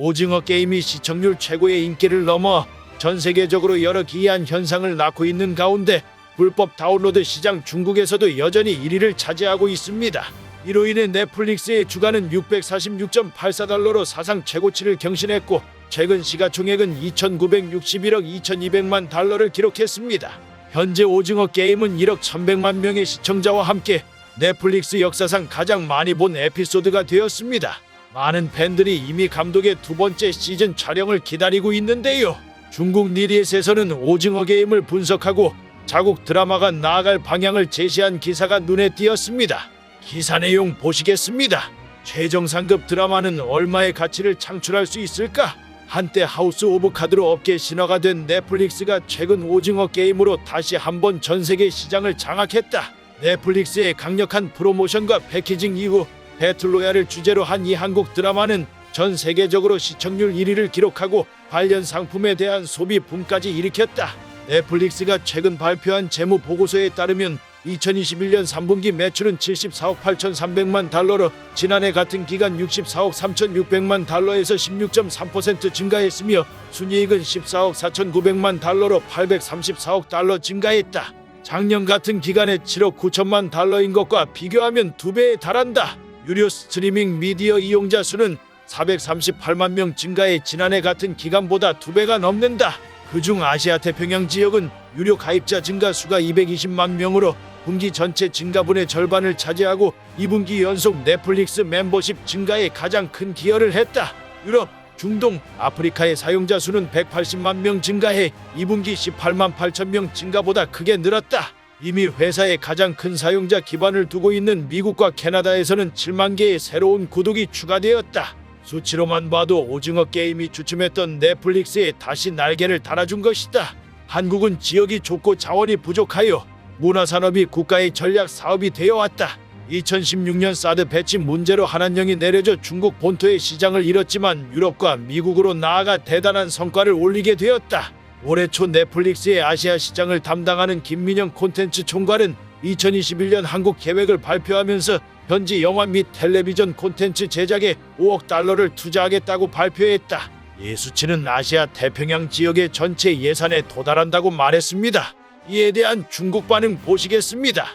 오징어 게임이 시청률 최고의 인기를 넘어 전 세계적으로 여러 기이한 현상을 낳고 있는 가운데 불법 다운로드 시장 중국에서도 여전히 1위를 차지하고 있습니다. 이로 인해 넷플릭스의 주가는 646.84달러로 사상 최고치를 경신했고 최근 시가총액은 2,961억 2,200만 달러를 기록했습니다. 현재 오징어 게임은 1억 1,100만 명의 시청자와 함께 넷플릭스 역사상 가장 많이 본 에피소드가 되었습니다. 많은 팬들이 이미 감독의 두 번째 시즌 촬영을 기다리고 있는데요. 중국 니리에서는 오징어 게임을 분석하고 자국 드라마가 나아갈 방향을 제시한 기사가 눈에 띄었습니다. 기사 내용 보시겠습니다. 최정 상급 드라마는 얼마의 가치를 창출할 수 있을까? 한때 하우스 오브 카드로 업계 신화가 된 넷플릭스가 최근 오징어 게임으로 다시 한번 전 세계 시장을 장악했다. 넷플릭스의 강력한 프로모션과 패키징 이후 배틀로얄을 주제로 한 이 한국 드라마는 전 세계적으로 시청률 1위를 기록하고 관련 상품에 대한 소비 붐까지 일으켰다. 넷플릭스가 최근 발표한 재무 보고서에 따르면 2021년 3분기 매출은 74억 8,300만 달러로 지난해 같은 기간 64억 3,600만 달러에서 16.3% 증가했으며 순이익은 14억 4,900만 달러로 834억 달러 증가했다. 작년 같은 기간에 7억 9천만 달러인 것과 비교하면 두 배에 달한다. 유료 스트리밍 미디어 이용자 수는 438만 명 증가해 지난해 같은 기간보다 두 배가 넘는다. 그중 아시아 태평양 지역은 유료 가입자 증가 수가 220만 명으로 분기 전체 증가분의 절반을 차지하고 2분기 연속 넷플릭스 멤버십 증가에 가장 큰 기여를 했다. 유럽, 중동, 아프리카의 사용자 수는 180만 명 증가해 2분기 18만 8천 명 증가보다 크게 늘었다. 이미 회사의 가장 큰 사용자 기반을 두고 있는 미국과 캐나다에서는 7만 개의 새로운 구독이 추가되었다. 수치로만 봐도 오징어 게임이 주춤했던 넷플릭스에 다시 날개를 달아준 것이다. 한국은 지역이 좁고 자원이 부족하여 문화산업이 국가의 전략 사업이 되어 왔다. 2016년 사드 배치 문제로 한한령이 내려져 중국 본토의 시장을 잃었지만 유럽과 미국으로 나아가 대단한 성과를 올리게 되었다. 올해 초 넷플릭스의 아시아 시장을 담당하는 김민영 콘텐츠 총괄은 2021년 한국 계획을 발표하면서 현지 영화 및 텔레비전 콘텐츠 제작에 5억 달러를 투자하겠다고 발표했다. 이 수치는 아시아 태평양 지역의 전체 예산에 도달한다고 말했습니다. 이에 대한 중국 반응 보시겠습니다.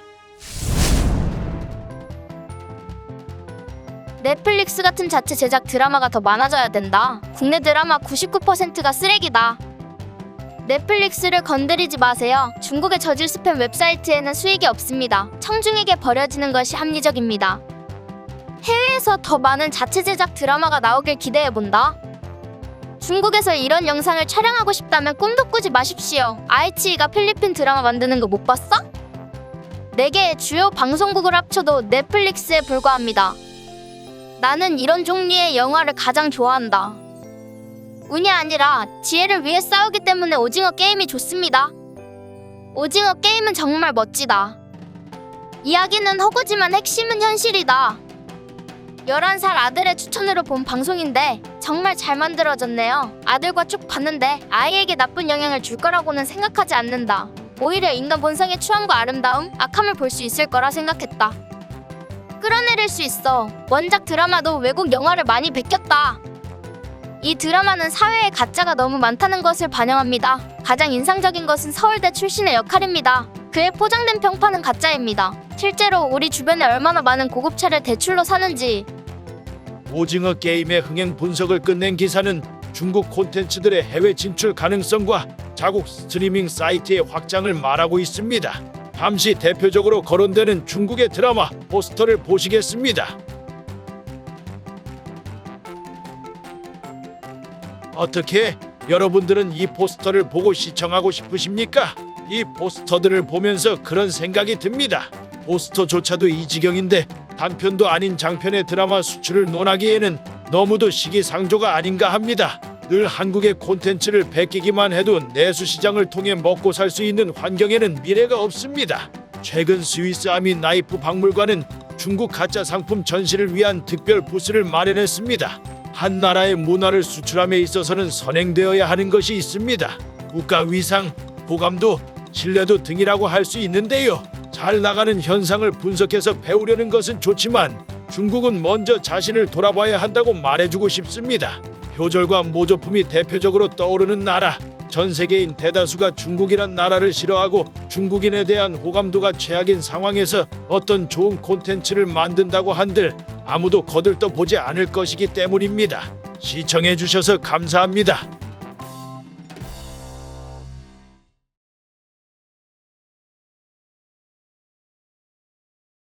넷플릭스 같은 자체 제작 드라마가 더 많아져야 된다. 국내 드라마 99%가 쓰레기다. 넷플릭스를 건드리지 마세요. 중국의 저질 스팸 웹사이트에는 수익이 없습니다. 청중에게 버려지는 것이 합리적입니다. 해외에서 더 많은 자체 제작 드라마가 나오길 기대해 본다. 중국에서 이런 영상을 촬영하고 싶다면 꿈도 꾸지 마십시오. 아이치가 필리핀 드라마 만드는 거 못 봤어? 4개의 주요 방송국을 합쳐도 넷플릭스에 불과합니다. 나는 이런 종류의 영화를 가장 좋아한다. 운이 아니라 지혜를 위해 싸우기 때문에 오징어 게임이 좋습니다. 오징어 게임은 정말 멋지다. 이야기는 허구지만 핵심은 현실이다. 11살 아들의 추천으로 본 방송인데 정말 잘 만들어졌네요. 아들과 쭉 봤는데 아이에게 나쁜 영향을 줄 거라고는 생각하지 않는다. 오히려 인간 본성의 추함과 아름다움, 악함을 볼 수 있을 거라 생각했다. 끌어내릴 수 있어. 원작 드라마도 외국 영화를 많이 베꼈다. 이 드라마는 사회에 가짜가 너무 많다는 것을 반영합니다. 가장 인상적인 것은 서울대 출신의 역할입니다. 그의 포장된 평판은 가짜입니다. 실제로 우리 주변에 얼마나 많은 고급차를 대출로 사는지 오징어 게임의 흥행 분석을 끝낸 기사는 중국 콘텐츠들의 해외 진출 가능성과 자국 스트리밍 사이트의 확장을 말하고 있습니다. 잠시 대표적으로 거론되는 중국의 드라마 포스터를 보시겠습니다. 어떻게 여러분들은 이 포스터를 보고 시청하고 싶으십니까? 이 포스터들을 보면서 그런 생각이 듭니다. 포스터조차도 이 지경인데 단편도 아닌 장편의 드라마 수출을 논하기에는 너무도 시기상조가 아닌가 합니다. 늘 한국의 콘텐츠를 베끼기만 해도 내수 시장을 통해 먹고 살 수 있는 환경에는 미래가 없습니다. 최근 스위스 아미 나이프 박물관은 중국 가짜 상품 전시를 위한 특별 부스를 마련했습니다. 한 나라의 문화를 수출함에 있어서는 선행되어야 하는 것이 있습니다. 국가 위상, 호감도, 신뢰도 등이라고 할 수 있는데요. 잘 나가는 현상을 분석해서 배우려는 것은 좋지만 중국은 먼저 자신을 돌아봐야 한다고 말해주고 싶습니다. 효절과 모조품이 대표적으로 떠오르는 나라. 전 세계인 대다수가 중국이란 나라를 싫어하고 중국인에 대한 호감도가 최악인 상황에서 어떤 좋은 콘텐츠를 만든다고 한들 아무도 거들떠 보지 않을 것이기 때문입니다. 시청해 주셔서 감사합니다.